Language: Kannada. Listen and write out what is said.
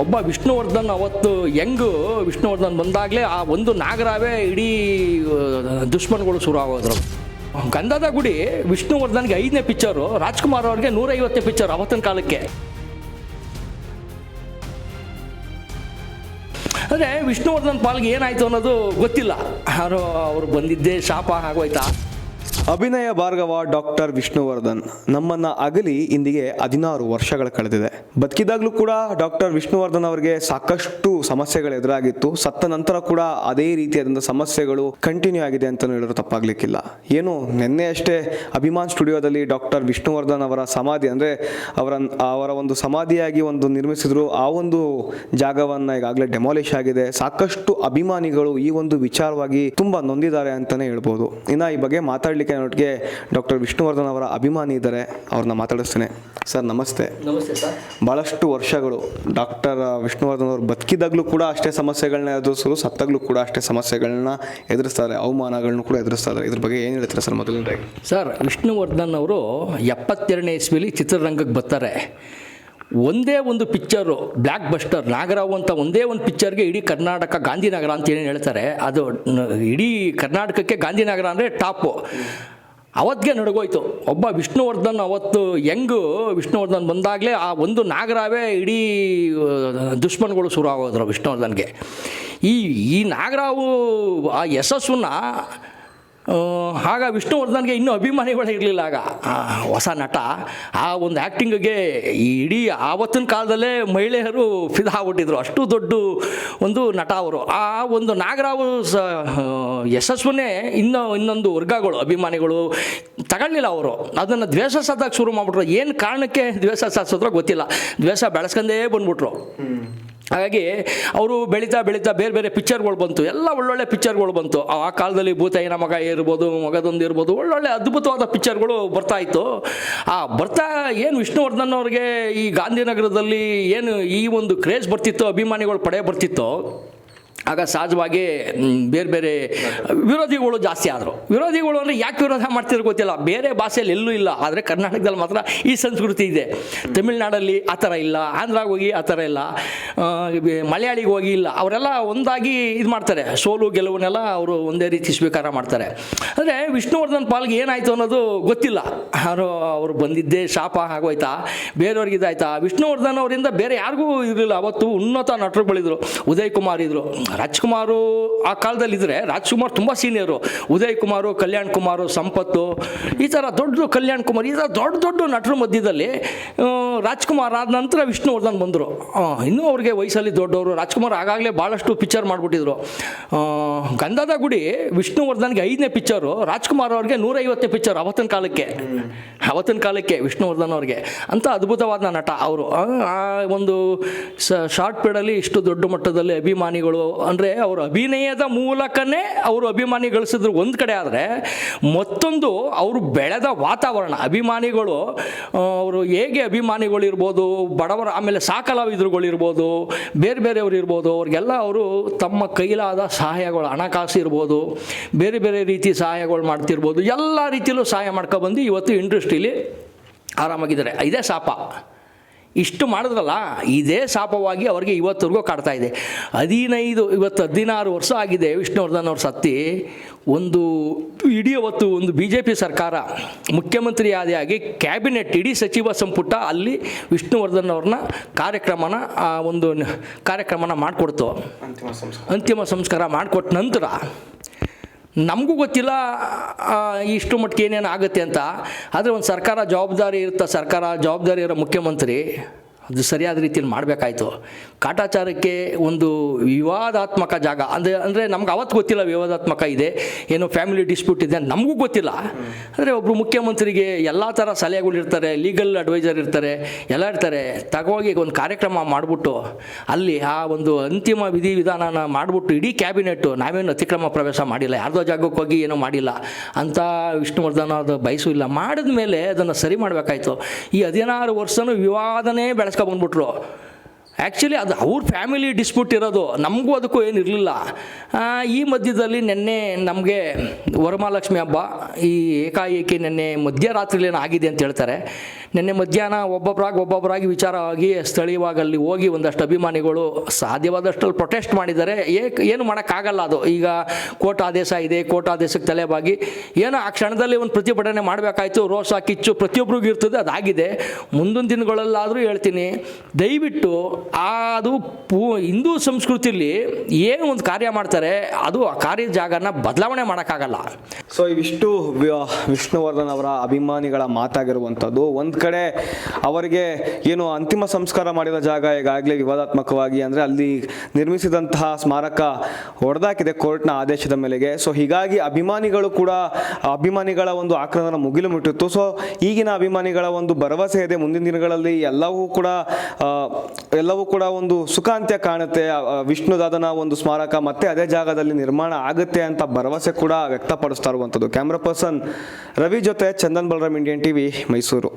ಒಬ್ಬ ವಿಷ್ಣುವರ್ಧನ್ ಅವತ್ತು ಹೆಂಗು ವಿಷ್ಣುವರ್ಧನ್ ಬಂದಾಗಲೇ ಆ ಒಂದು ನಾಗರಾವೇ ಇಡೀ ದುಷ್ಮನ್ಗಳು ಶುರು ಆಗೋದ್ರು. ಗಂಧದ ಗುಡಿ ವಿಷ್ಣುವರ್ಧನ್ಗೆ ಐದನೇ ಪಿಕ್ಚರು ರಾಜ್ಕುಮಾರ್ ಅವ್ರಿಗೆ ನೂರೈವತ್ತನೇ ಪಿಕ್ಚರ್ ಅವತ್ತಿನ ಕಾಲಕ್ಕೆ. ಅಂದರೆ ವಿಷ್ಣುವರ್ಧನ್ ಪಾಲ್ಗೆ ಏನಾಯ್ತು ಅನ್ನೋದು ಗೊತ್ತಿಲ್ಲ. ಯಾರೋ ಅವ್ರು ಬಂದಿದ್ದೇ ಶಾಪ ಆಗೋಯ್ತಾ? ಅಭಿನಯ ಭಾರ್ಗವ ಡಾಕ್ಟರ್ ವಿಷ್ಣುವರ್ಧನ್. ನಮ್ಮನ್ನ ಅಗಲಿ ಇಂದಿಗೆ ಹದಿನಾರು ವರ್ಷಗಳು ಕಳೆದಿದೆ. ಬದುಕಿದಾಗಲೂ ಕೂಡ ಡಾಕ್ಟರ್ ವಿಷ್ಣುವರ್ಧನ್ ಅವರಿಗೆ ಸಾಕಷ್ಟು ಸಮಸ್ಯೆಗಳು ಎದುರಾಗಿತ್ತು. ಸತ್ತ ನಂತರ ಕೂಡ ಅದೇ ರೀತಿಯಾದಂಥ ಸಮಸ್ಯೆಗಳು ಕಂಟಿನ್ಯೂ ಆಗಿದೆ ಅಂತ ಹೇಳಿದ್ರು ತಪ್ಪಾಗ್ಲಿಕ್ಕಿಲ್ಲ. ಏನು, ನಿನ್ನೆ ಅಷ್ಟೇ ಅಭಿಮಾನ್ ಸ್ಟುಡಿಯೋದಲ್ಲಿ ಡಾಕ್ಟರ್ ವಿಷ್ಣುವರ್ಧನ್ ಅವರ ಸಮಾಧಿ, ಅಂದರೆ ಅವರ ಅವರ ಒಂದು ಸಮಾಧಿಯಾಗಿ ಒಂದು ನಿರ್ಮಿಸಿದ್ರು. ಆ ಒಂದು ಜಾಗವನ್ನ ಈಗಾಗಲೇ ಡೆಮಾಲಿಷ್ ಆಗಿದೆ. ಸಾಕಷ್ಟು ಅಭಿಮಾನಿಗಳು ಈ ಒಂದು ವಿಚಾರವಾಗಿ ತುಂಬಾ ನೊಂದಿದ್ದಾರೆ ಅಂತಾನೆ ಹೇಳ್ಬೋದು. ಇನ್ನ ಈ ಬಗ್ಗೆ ಮಾತಾಡ್ಲಿಕ್ಕೆ ನೊಟ್ಟಿಗೆ ಡಾಕ್ಟರ್ ವಿಷ್ಣುವರ್ಧನ್ ಅವರ ಅಭಿಮಾನಿ ಇದ್ದಾರೆ ಅವ್ರನ್ನ ಮಾತಾಡಿಸ್ತೇನೆ. ಸರ್ ನಮಸ್ತೆ. ನಮಸ್ತೆ ಸರ್. ಬಹಳಷ್ಟು ವರ್ಷಗಳು ಡಾಕ್ಟರ್ ವಿಷ್ಣುವರ್ಧನ್ ಅವರು ಬದುಕಿದಾಗಲೂ ಕೂಡ ಅಷ್ಟೇ ಸಮಸ್ಯೆಗಳನ್ನ ಎದುರಿಸಲು ಸತ್ತಾಗ್ಲೂ ಕೂಡ ಅಷ್ಟೇ ಸಮಸ್ಯೆಗಳನ್ನ ಎದುರಿಸ್ತಾರೆ ಅವಮಾನಗಳನ್ನು ಕೂಡ ಎದುರಿಸ್ತಾರೆ. ಇದ್ರ ಬಗ್ಗೆ ಏನು ಹೇಳ್ತಾರೆ ಸರ್ ಮೊದಲನೇದಾಗಿ? ಸರ್ ವಿಷ್ಣುವರ್ಧನ್ ಅವರು ಎಪ್ಪತ್ತೆರಡನೇ ಇಸ್ವಿಲಿ ಚಿತ್ರರಂಗಕ್ಕೆ ಬರ್ತಾರೆ. ಒಂದೇ ಒಂದು ಪಿಕ್ಚರು ಬ್ಲ್ಯಾಕ್ ಬಸ್ಟರ್ ನಾಗರಾವ್ ಅಂತ ಒಂದೇ ಒಂದು ಪಿಕ್ಚರ್ಗೆ ಇಡೀ ಕರ್ನಾಟಕ ಗಾಂಧಿನಗರ ಅಂತ ಏನೇನು ಹೇಳ್ತಾರೆ ಅದು ಇಡೀ ಕರ್ನಾಟಕಕ್ಕೆ ಗಾಂಧಿನಗರ ಅಂದರೆ ಟಾಪು. ಅವತ್ತಿಗೆ ನಡಗೋಯ್ತು. ಒಬ್ಬ ವಿಷ್ಣುವರ್ಧನ್ ಅವತ್ತು ಹೆಂಗು ವಿಷ್ಣುವರ್ಧನ್ ಬಂದಾಗಲೇ ಆ ಒಂದು ನಾಗರಾವೇ ಇಡೀ ದುಷ್ಮನ್ಗಳು ಶುರು ಆಗೋದ್ರು ವಿಷ್ಣುವರ್ಧನ್ಗೆ. ಈ ಈ ನಾಗರಾವು ಆ ಯಶಸ್ಸನ್ನ ಆಗ ವಿಷ್ಣುವರ್ಧನ್ಗೆ ಇನ್ನೂ ಅಭಿಮಾನಿಗಳೇ ಇರಲಿಲ್ಲ ಆಗ. ಹೊಸ ನಟ, ಆ ಒಂದು ಆ್ಯಕ್ಟಿಂಗಿಗೆ ಇಡೀ ಆವತ್ತಿನ ಕಾಲದಲ್ಲೇ ಮಹಿಳೆಯರು ಫಿದಾ ಆಗ್ಬಿಟ್ಟಿದ್ರು ಅಷ್ಟು ದೊಡ್ಡ ಒಂದು ನಟ ಅವರು. ಆ ಒಂದು ನಾಗರಾವ್ ಸ ಯಶಸ್ವನ್ನೇ ಇನ್ನೂ ಇನ್ನೊಂದು ವರ್ಗಗಳು, ಅಭಿಮಾನಿಗಳು ತಗೊಳ್ಳಿಲ್ಲ ಅವರು. ಅದನ್ನು ದ್ವೇಷ ಸಾಧಕ್ಕೆ ಶುರು ಮಾಡಿಬಿಟ್ರು. ಏನು ಕಾರಣಕ್ಕೆ ದ್ವೇಷ ಸಾಧಿಸಿದ್ರೋ ಗೊತ್ತಿಲ್ಲ. ದ್ವೇಷ ಬೆಳೆಸ್ಕೊಂಡೇ ಬಂದ್ಬಿಟ್ರು. ಹಾಗಾಗಿ ಅವರು ಬೆಳೀತಾ ಬೆಳೀತಾ ಬೇರೆ ಬೇರೆ ಪಿಕ್ಚರ್ಗಳು ಬಂತು. ಎಲ್ಲ ಒಳ್ಳೊಳ್ಳೆ ಪಿಕ್ಚರ್ಗಳು ಬಂತು. ಆ ಕಾಲದಲ್ಲಿ ಭೂತಾಯಿನ ಮಗ ಇರ್ಬೋದು, ಮಗದೊಂದು ಇರ್ಬೋದು, ಒಳ್ಳೊಳ್ಳೆ ಅದ್ಭುತವಾದ ಪಿಕ್ಚರ್ಗಳು ಬರ್ತಾ ಇತ್ತು. ಆ ಬರ್ತಾ ಏನು ವಿಷ್ಣುವರ್ಧನ್ ಅವ್ರಿಗೆ ಈ ಗಾಂಧಿನಗರದಲ್ಲಿ ಏನು ಈ ಒಂದು ಕ್ರೇಜ್ ಬರ್ತಿತ್ತು, ಅಭಿಮಾನಿಗಳು ಪಡೆ ಬರ್ತಿತ್ತು, ಆಗ ಸಹಜವಾಗಿ ಬೇರೆ ಬೇರೆ ವಿರೋಧಿಗಳು ಜಾಸ್ತಿ ಆದರು. ವಿರೋಧಿಗಳು ಅಂದರೆ ಯಾಕೆ ವಿರೋಧ ಮಾಡ್ತಿರೋ ಗೊತ್ತಿಲ್ಲ. ಬೇರೆ ಭಾಷೆಯಲ್ಲಿ ಎಲ್ಲೂ ಇಲ್ಲ. ಆದರೆ ಕರ್ನಾಟಕದಲ್ಲಿ ಮಾತ್ರ ಈ ಸಂಸ್ಕೃತಿ ಇದೆ. ತಮಿಳ್ನಾಡಲ್ಲಿ ಆ ಥರ ಇಲ್ಲ. ಆಂಧ್ರಾಗ ಹೋಗಿ ಆ ಥರ ಇಲ್ಲ. ಮಲಯಾಳಿಗೆ ಹೋಗಿ ಇಲ್ಲ, ಅವರೆಲ್ಲ ಒಂದಾಗಿ ಇದು ಮಾಡ್ತಾರೆ, ಸೋಲು ಗೆಲುವನ್ನೆಲ್ಲ ಅವರು ಒಂದೇ ರೀತಿ ಸ್ವೀಕಾರ ಮಾಡ್ತಾರೆ. ಅಂದರೆ ವಿಷ್ಣುವರ್ಧನ್ ಪಾಲ್ಗೆ ಏನಾಯಿತು ಅನ್ನೋದು ಗೊತ್ತಿಲ್ಲ. ಅವರು ಅವರು ಬಂದಿದ್ದೇ ಶಾಪ ಆಗೋಯ್ತಾ, ಬೇರೆಯವ್ರಿಗೆ ಇದಾಯ್ತಾ? ವಿಷ್ಣುವರ್ಧನ್ ಅವರಿಂದ ಬೇರೆ ಯಾರಿಗೂ ಇರಲಿಲ್ಲ, ಅವತ್ತು ಉನ್ನತ ನಟರುಗಳಿದ್ರು ಉದಯ್ ಕುಮಾರ್ ಇದ್ರು. ರಾಜ್ಕುಮಾರು ಆ ಕಾಲದಲ್ಲಿ ಇದ್ರೆ ರಾಜ್ಕುಮಾರ್ ತುಂಬ ಸೀನಿಯರು. ಉದಯ್ ಕುಮಾರು ಕಲ್ಯಾಣ್ ಕುಮಾರು, ಸಂಪತ್ತು, ಈ ಥರ ದೊಡ್ಡ ಕಲ್ಯಾಣ್ ಕುಮಾರ್, ಈ ಥರ ದೊಡ್ಡ ದೊಡ್ಡ ನಟರ ಮಧ್ಯದಲ್ಲಿ ರಾಜ್ಕುಮಾರ್ ಆದ ನಂತರ ವಿಷ್ಣುವರ್ಧನ್ ಬಂದರು. ಇನ್ನೂ ಅವ್ರಿಗೆ ವಯಸ್ಸಲ್ಲಿ ದೊಡ್ಡವರು. ರಾಜ್ಕುಮಾರ್ ಆಗಾಗಲೇ ಭಾಳಷ್ಟು ಪಿಕ್ಚರ್ ಮಾಡಿಬಿಟ್ಟಿದ್ರು. ಗಂಧದ ಗುಡಿ ವಿಷ್ಣುವರ್ಧನ್ಗೆ ಐದನೇ ಪಿಕ್ಚರು ರಾಜ್ಕುಮಾರ್ ಅವ್ರಿಗೆ ನೂರೈವತ್ತನೇ ಪಿಕ್ಚರ್ ಅವತ್ತಿನ ಕಾಲಕ್ಕೆ. ಅವತ್ತಿನ ಕಾಲಕ್ಕೆ ವಿಷ್ಣುವರ್ಧನ್ ಅವ್ರಿಗೆ. ಅಂತ ಅದ್ಭುತವಾದ ನಟ ಅವರು. ಆ ಒಂದು ಶಾರ್ಟ್ ಪೀಡಲ್ಲಿ ಇಷ್ಟು ದೊಡ್ಡ ಮಟ್ಟದಲ್ಲಿ ಅಭಿಮಾನಿಗಳು, ಅಂದರೆ ಅವರ ಅಭಿನಯದ ಮೂಲಕನೇ ಅವರು ಅಭಿಮಾನಿ ಗಳಿಸಿದ್ರು. ಒಂದು ಕಡೆ ಆದರೆ ಮತ್ತೊಂದು ಅವರು ಬೆಳೆದ ವಾತಾವರಣ. ಅಭಿಮಾನಿಗಳು ಅವರು ಹೇಗೆ ಅಭಿಮಾನಿಗಳಿರ್ಬೋದು, ಬಡವರ, ಆಮೇಲೆ ಸಾಕಲಾವಿದರುಗಳು ಇರ್ಬೋದು ಬೇರೆ ಬೇರೆಯವರು ಇರ್ಬೋದು, ಅವ್ರಿಗೆಲ್ಲ ಅವರು ತಮ್ಮ ಕೈಲಾದ ಸಹಾಯಗಳು, ಹಣಕಾಸು ಇರ್ಬೋದು, ಬೇರೆ ಬೇರೆ ರೀತಿ ಸಹಾಯಗಳು ಮಾಡ್ತಿರ್ಬೋದು, ಎಲ್ಲ ರೀತಿಯಲ್ಲೂ ಸಹಾಯ ಮಾಡ್ಕೊಬಂದು ಇವತ್ತು ಇಂಡಸ್ಟ್ರೀಲಿ ಆರಾಮಾಗಿದ್ದಾರೆ. ಇದೇ ಶಾಪ. ಇಷ್ಟು ಮಾಡಿದ್ರಲ್ಲ ಇದೇ ಶಾಪವಾಗಿ ಅವ್ರಿಗೆ ಇವತ್ತರೆಗೂ ಕಾಡ್ತಾ ಇದೆ. ಹದಿನೈದು ಇವತ್ತು ಹದಿನಾರು ವರ್ಷ ಆಗಿದೆ ವಿಷ್ಣುವರ್ಧನ್ ಅವ್ರ ಸತ್ತಿ. ಒಂದು ಇಡೀ ಅವತ್ತು ಒಂದು ಬಿ ಜೆ ಪಿ ಸರ್ಕಾರ ಮುಖ್ಯಮಂತ್ರಿ ಆದಿಯಾಗಿ ಕ್ಯಾಬಿನೆಟ್ ಇಡೀ ಸಚಿವ ಸಂಪುಟ ಅಲ್ಲಿ ವಿಷ್ಣುವರ್ಧನ್ ಅವ್ರನ್ನ ಕಾರ್ಯಕ್ರಮನ ಒಂದು ಕಾರ್ಯಕ್ರಮನ ಮಾಡಿಕೊಡ್ತು. ಅಂತಿಮ ಸಂಸ್ಕಾರ ಮಾಡಿಕೊಟ್ಟ ನಂತರ ನಮಗೂ ಗೊತ್ತಿಲ್ಲ ಇಷ್ಟು ಮಟ್ಟಿಗೆ ಏನೇನು ಆಗುತ್ತೆ ಅಂತ. ಆದರೆ ಒಂದು ಸರ್ಕಾರ ಜವಾಬ್ದಾರಿ ಇರುತ್ತೆ ಸರ್ಕಾರ ಜವಾಬ್ದಾರಿ ಇರೋ ಮುಖ್ಯಮಂತ್ರಿ? ಅದು ಸರಿಯಾದ ರೀತಿಯಲ್ಲಿ ಮಾಡಬೇಕಾಯ್ತು. ಕಾಟಾಚಾರಕ್ಕೆ ಒಂದು ವಿವಾದಾತ್ಮಕ ಜಾಗ, ಅಂದರೆ ಅಂದರೆ ನಮ್ಗೆ ಅವತ್ತು ಗೊತ್ತಿಲ್ಲ ವಿವಾದಾತ್ಮಕ ಇದೆ, ಏನೋ ಫ್ಯಾಮಿಲಿ ಡಿಸ್ಪ್ಯೂಟ್ ಇದೆ ನಮಗೂ ಗೊತ್ತಿಲ್ಲ. ಅಂದರೆ ಒಬ್ಬರು ಮುಖ್ಯಮಂತ್ರಿಗೆ ಎಲ್ಲ ಥರ ಸಲಹೆಗಳು ಇರ್ತಾರೆ ಲೀಗಲ್ ಅಡ್ವೈಸರ್ ಇರ್ತಾರೆ, ಎಲ್ಲ ಇರ್ತಾರೆ. ತಗೋಗಿ ಒಂದು ಕಾರ್ಯಕ್ರಮ ಮಾಡಿಬಿಟ್ಟು, ಅಲ್ಲಿ ಆ ಒಂದು ಅಂತಿಮ ವಿಧಿ ವಿಧಾನನ ಮಾಡಿಬಿಟ್ಟು ಇಡೀ ಕ್ಯಾಬಿನೆಟ್ಟು ನಾವೇನು ಅತಿಕ್ರಮ ಪ್ರವೇಶ ಮಾಡಿಲ್ಲ, ಯಾರ್ದೋ ಜಾಗಕ್ಕೆ ಹೋಗಿ ಏನೂ ಮಾಡಿಲ್ಲ ಅಂತ ವಿಷ್ಣುವರ್ಧನ ಅದು ಬಯಸೂ ಇಲ್ಲ. ಮಾಡಿದ ಮೇಲೆ ಅದನ್ನು ಸರಿ ಮಾಡಬೇಕಾಯ್ತು. ಈ ಹದಿನಾರು ವರ್ಷನೂ ವಿವಾದನೇ ಬೆಳೆಸ್ಕೊ ಬಂದ್ಬಿಟ್ರು. ಆ್ಯಕ್ಚುಲಿ ಅದು ಅವ್ರ ಫ್ಯಾಮಿಲಿ ಡಿಸ್ಪ್ಯೂಟ್ ಇರೋದು, ನಮಗೂ ಅದಕ್ಕೂ ಏನು ಇರಲಿಲ್ಲ. ಈ ಮಧ್ಯದಲ್ಲಿ ನಿನ್ನೆ ನಮಗೆ ವರಮಹಾಲಕ್ಷ್ಮಿ ಹಬ್ಬ, ಈ ಏಕಾಏಕಿ ನಿನ್ನೆ ಮಧ್ಯರಾತ್ರಿಲಿ ಏನೋ ಆಗಿದೆ ಅಂತ ಹೇಳ್ತಾರೆ. ನಿನ್ನೆ ಮಧ್ಯಾಹ್ನ ಒಬ್ಬೊಬ್ಬರಾಗಿ ಒಬ್ಬೊಬ್ಬರಾಗಿ ವಿಚಾರವಾಗಿ ಸ್ಥಳೀಯವಾಗಿ ಅಲ್ಲಿ ಹೋಗಿ ಒಂದಷ್ಟು ಅಭಿಮಾನಿಗಳು ಸಾಧ್ಯವಾದಷ್ಟು ಪ್ರೊಟೆಸ್ಟ್ ಮಾಡಿದ್ದಾರೆ. ಏಕ್, ಏನು ಮಾಡೋಕ್ಕಾಗಲ್ಲ ಅದು. ಈಗ ಕೋರ್ಟ್ ಆದೇಶ ಇದೆ, ಕೋರ್ಟ್ ಆದೇಶಕ್ಕೆ ತಲೆಬಾಗಿ. ಏನೋ ಆ ಕ್ಷಣದಲ್ಲಿ ಒಂದು ಪ್ರತಿಭಟನೆ ಮಾಡಬೇಕಾಯ್ತು, ರೋಷ, ಕಿಚ್ಚು ಪ್ರತಿಯೊಬ್ಬರಿಗೂ ಇರ್ತದೆ, ಅದಾಗಿದೆ. ಮುಂದಿನ ದಿನಗಳಲ್ಲಾದರೂ ಹೇಳ್ತೀನಿ, ದಯವಿಟ್ಟು ಅದು ಪೂ ಹಿಂದೂ ಸಂಸ್ಕೃತಿಯಲ್ಲಿ ಏನು ಒಂದು ಕಾರ್ಯ ಮಾಡ್ತಾರೆ ಅದು ಆ ಕಾರ್ಯ ಜಾಗನ ಬದಲಾವಣೆ ಮಾಡೋಕ್ಕಾಗಲ್ಲ. ಸೊ ಇವಿಷ್ಟು ವಿಷ್ಣುವರ್ಧನ್ ಅವರ ಅಭಿಮಾನಿಗಳ ಮಾತಾಗಿರುವಂಥದ್ದು. ಒಂದು ಕಡೆ ಅವರಿಗೆ ಏನು ಅಂತಿಮ ಸಂಸ್ಕಾರ ಮಾಡಿದ ಜಾಗ ಈಗಾಗಲೇ ವಿವಾದಾತ್ಮಕವಾಗಿ ಅಂದರೆ ಅಲ್ಲಿ ನಿರ್ಮಿಸಿದಂತಹ ಸ್ಮಾರಕ ಹೊಡೆದಾಕಿದೆ ಕೋರ್ಟ್ನ ಆದೇಶದ ಮೇಲೆಗೆ. ಸೊ ಹೀಗಾಗಿ ಅಭಿಮಾನಿಗಳು ಕೂಡ ಅಭಿಮಾನಿಗಳ ಒಂದು ಆಕ್ರಮಣ ಮುಗಿಲು ಮುಟ್ಟಿತ್ತು ಸೊ ಈಗಿನ ಅಭಿಮಾನಿಗಳ ಒಂದು ಭರವಸೆ ಇದೆ. ಮುಂದಿನ ದಿನಗಳಲ್ಲಿ ಎಲ್ಲವೂ ಕೂಡ ಆ, ಎಲ್ಲವೂ ಕೂಡ ಒಂದು ಸುಖಾಂತ್ಯ ಕಾಣುತ್ತೆ. ವಿಷ್ಣುದಾದನ ಒಂದು ಸ್ಮಾರಕ ಮತ್ತೆ ಅದೇ ಜಾಗದಲ್ಲಿ ನಿರ್ಮಾಣ ಆಗುತ್ತೆ ಅಂತ ಭರವಸೆ ಕೂಡ ವ್ಯಕ್ತಪಡಿಸ್ತಾ ಇರುವಂಥದ್ದು. ಕ್ಯಾಮ್ರಾ ಪರ್ಸನ್ ರವಿ ಜೊತೆ ಚಂದನ್ ಬಲರಾಮ್, ಇಂಡಿಯನ್ ಟಿವಿ, ಮೈಸೂರು.